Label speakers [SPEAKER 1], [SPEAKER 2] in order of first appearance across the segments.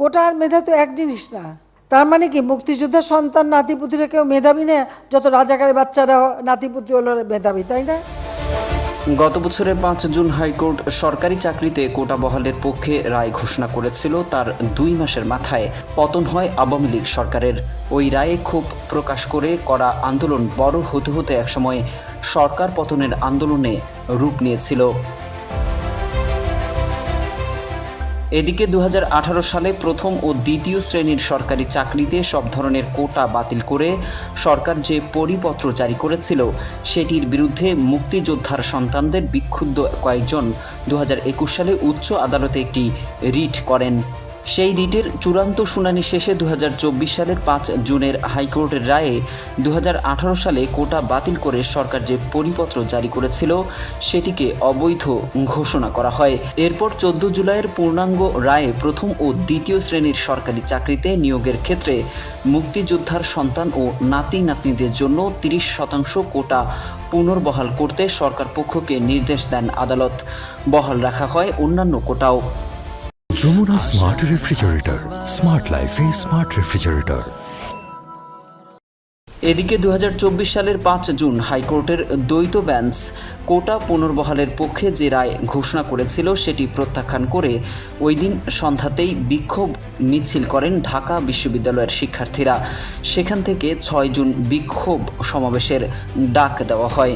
[SPEAKER 1] কোটা আর মেধা তো এক জিনিস না তার মানে কি মুক্তিযোদ্ধা সন্তান নাতিপুতিরা কেউ মেধাবী না যত রাজাকারের বাচ্চারা নাতিপুতি হলো মেধাবী তাই না
[SPEAKER 2] গত বছরের পাঁচ জুন হাইকোর্ট সরকারি চাকরিতে কোটা বহালের পক্ষে রায় ঘোষণা করেছিল তার দুই মাসের মাথায় পতন হয় আওয়ামী লীগ সরকারের ওই রায়ে ক্ষোভ প্রকাশ করে করা আন্দোলন বড় হতে হতে একসময় সরকার পতনের আন্দোলনে রূপ নিয়েছিল এদিকে দু সালে প্রথম ও দ্বিতীয় শ্রেণীর সরকারি চাকরিতে সব ধরনের কোটা বাতিল করে সরকার যে পরিপত্র জারি করেছিল সেটির বিরুদ্ধে মুক্তিযোদ্ধার সন্তানদের বিক্ষুব্ধ কয়েকজন দু সালে উচ্চ আদালতে একটি রিট করেন সেই রিটের চূড়ান্ত শুনানি শেষে দু সালের পাঁচ জুনের হাইকোর্টের রায়ে দু সালে কোটা বাতিল করে সরকার যে পরিপত্র জারি করেছিল সেটিকে অবৈধ ঘোষণা করা হয় এরপর চোদ্দ জুলাইয়ের পূর্ণাঙ্গ রায়ে প্রথম ও দ্বিতীয় শ্রেণীর সরকারি চাকরিতে নিয়োগের ক্ষেত্রে মুক্তিযোদ্ধার সন্তান ও নাতি নাতনিদের জন্য তিরিশ শতাংশ কোটা পুনর্বহাল করতে সরকার পক্ষকে নির্দেশ দেন আদালত বহাল রাখা হয় অন্যান্য কোটাও যমুনা স্মার্ট রেফ্রিজারেটর স্মার্ট লাইফে স্মার্ট রেফ্রিজারেটর এদিকে দু সালের পাঁচ জুন হাইকোর্টের দ্বৈত ব্যাঞ্চ কোটা পুনর্বহালের পক্ষে যে রায় ঘোষণা করেছিল সেটি প্রত্যাখ্যান করে ওই দিন সন্ধ্যাতেই বিক্ষোভ মিছিল করেন ঢাকা বিশ্ববিদ্যালয়ের শিক্ষার্থীরা সেখান থেকে ছয় জুন বিক্ষোভ সমাবেশের ডাক দেওয়া হয়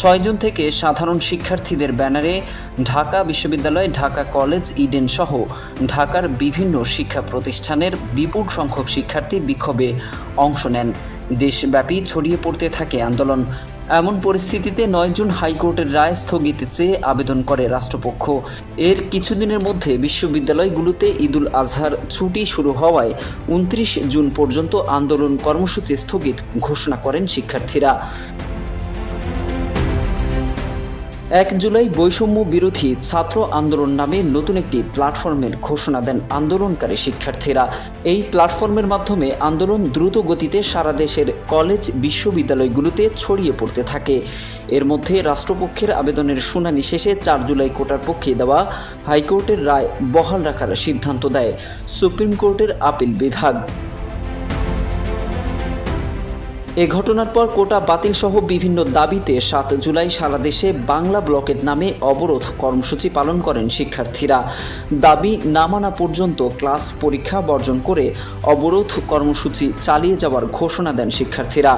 [SPEAKER 2] ছয় জুন থেকে সাধারণ শিক্ষার্থীদের ব্যানারে ঢাকা বিশ্ববিদ্যালয় ঢাকা কলেজ ইডেন সহ ঢাকার বিভিন্ন শিক্ষা প্রতিষ্ঠানের বিপুল সংখ্যক শিক্ষার্থী বিক্ষোভে অংশ নেন দেশব্যাপী ছড়িয়ে পড়তে থাকে আন্দোলন এমন পরিস্থিতিতে নয় জুন হাইকোর্টের রায় স্থগিত চেয়ে আবেদন করে রাষ্ট্রপক্ষ এর কিছুদিনের মধ্যে বিশ্ববিদ্যালয়গুলোতে ঈদুল আজহার ছুটি শুরু হওয়ায় উনত্রিশ জুন পর্যন্ত আন্দোলন কর্মসূচি স্থগিত ঘোষণা করেন শিক্ষার্থীরা এক জুলাই বৈষম্য বিরোধী ছাত্র আন্দোলন নামে নতুন একটি প্ল্যাটফর্মের ঘোষণা দেন আন্দোলনকারী শিক্ষার্থীরা এই প্ল্যাটফর্মের মাধ্যমে আন্দোলন দ্রুত গতিতে সারা দেশের কলেজ বিশ্ববিদ্যালয়গুলোতে ছড়িয়ে পড়তে থাকে এর মধ্যে রাষ্ট্রপক্ষের আবেদনের শুনানি শেষে চার জুলাই কোটার পক্ষে দেওয়া হাইকোর্টের রায় বহাল রাখার সিদ্ধান্ত দেয় সুপ্রিম কোর্টের আপিল বিভাগ এ ঘটনার পর কোটা বাতিল সহ বিভিন্ন দাবিতে সাত জুলাই সারা দেশে বাংলা ব্লকের নামে অবরোধ কর্মসূচি পালন করেন শিক্ষার্থীরা দাবি না মানা পর্যন্ত ক্লাস পরীক্ষা বর্জন করে অবরোধ কর্মসূচি চালিয়ে যাওয়ার ঘোষণা দেন শিক্ষার্থীরা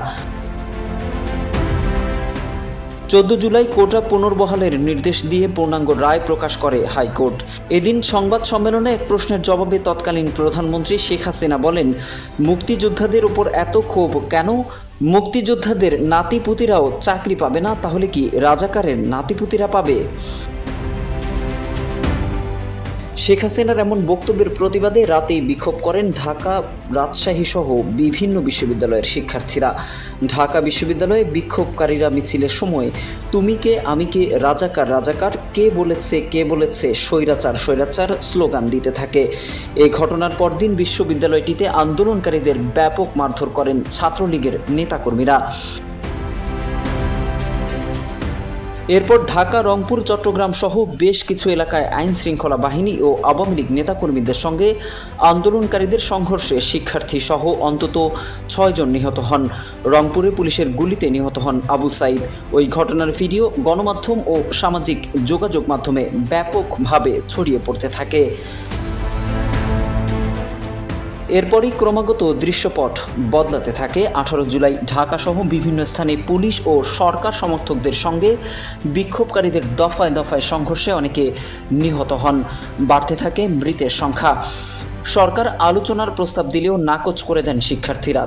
[SPEAKER 2] চোদ্দ জুলাই কোটা পুনর্বহালের নির্দেশ দিয়ে পূর্ণাঙ্গ রায় প্রকাশ করে হাইকোর্ট এদিন সংবাদ সম্মেলনে এক প্রশ্নের জবাবে তৎকালীন প্রধানমন্ত্রী শেখ হাসিনা বলেন মুক্তিযোদ্ধাদের উপর এত ক্ষোভ কেন মুক্তিযোদ্ধাদের নাতিপুতিরাও চাকরি পাবে না তাহলে কি রাজাকারের নাতিপুতিরা পাবে শেখ হাসিনার এমন বক্তব্যের প্রতিবাদে রাতেই বিক্ষোভ করেন ঢাকা রাজশাহী সহ বিভিন্ন বিশ্ববিদ্যালয়ের শিক্ষার্থীরা ঢাকা বিশ্ববিদ্যালয়ে বিক্ষোভকারীরা মিছিলের সময় তুমি কে আমি কে রাজাকার রাজাকার কে বলেছে কে বলেছে স্বৈরাচার স্বৈরাচার স্লোগান দিতে থাকে এই ঘটনার পরদিন বিশ্ববিদ্যালয়টিতে আন্দোলনকারীদের ব্যাপক মারধর করেন ছাত্রলীগের নেতাকর্মীরা এরপর ঢাকা রংপুর চট্টগ্রাম সহ বেশ কিছু এলাকায় আইন শৃঙ্খলা বাহিনী ও আওয়ামী লীগ নেতাকর্মীদের সঙ্গে আন্দোলনকারীদের সংঘর্ষে শিক্ষার্থী সহ অন্তত ছয়জন নিহত হন রংপুরে পুলিশের গুলিতে নিহত হন আবু সাইদ ওই ঘটনার ভিডিও গণমাধ্যম ও সামাজিক যোগাযোগ মাধ্যমে ব্যাপকভাবে ছড়িয়ে পড়তে থাকে এরপরই ক্রমাগত দৃশ্যপট বদলাতে থাকে আঠারো জুলাই ঢাকাসহ বিভিন্ন স্থানে পুলিশ ও সরকার সমর্থকদের সঙ্গে বিক্ষোভকারীদের দফায় দফায় সংঘর্ষে অনেকে নিহত হন বাড়তে থাকে মৃতের সংখ্যা সরকার আলোচনার প্রস্তাব দিলেও নাকচ করে দেন শিক্ষার্থীরা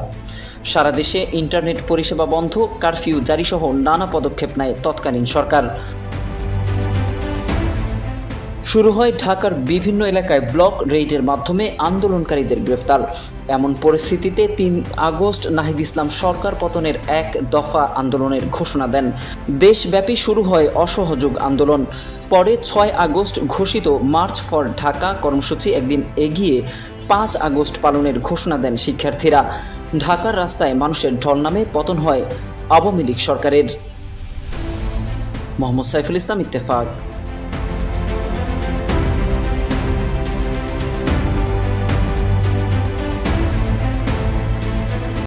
[SPEAKER 2] সারা দেশে ইন্টারনেট পরিষেবা বন্ধ কারফিউ জারিসহ নানা পদক্ষেপ নেয় তৎকালীন সরকার শুরু হয় ঢাকার বিভিন্ন এলাকায় ব্লক রেইডের মাধ্যমে আন্দোলনকারীদের গ্রেফতার এমন পরিস্থিতিতে তিন আগস্ট নাহিদ ইসলাম সরকার পতনের এক দফা আন্দোলনের ঘোষণা দেন দেশব্যাপী শুরু হয় অসহযোগ আন্দোলন পরে ছয় আগস্ট ঘোষিত মার্চ ফর ঢাকা কর্মসূচি একদিন এগিয়ে পাঁচ আগস্ট পালনের ঘোষণা দেন শিক্ষার্থীরা ঢাকার রাস্তায় মানুষের ঢল নামে পতন হয় আওয়ামী লীগ সরকারের মোহাম্মদ সাইফুল ইসলাম ইত্তেফাক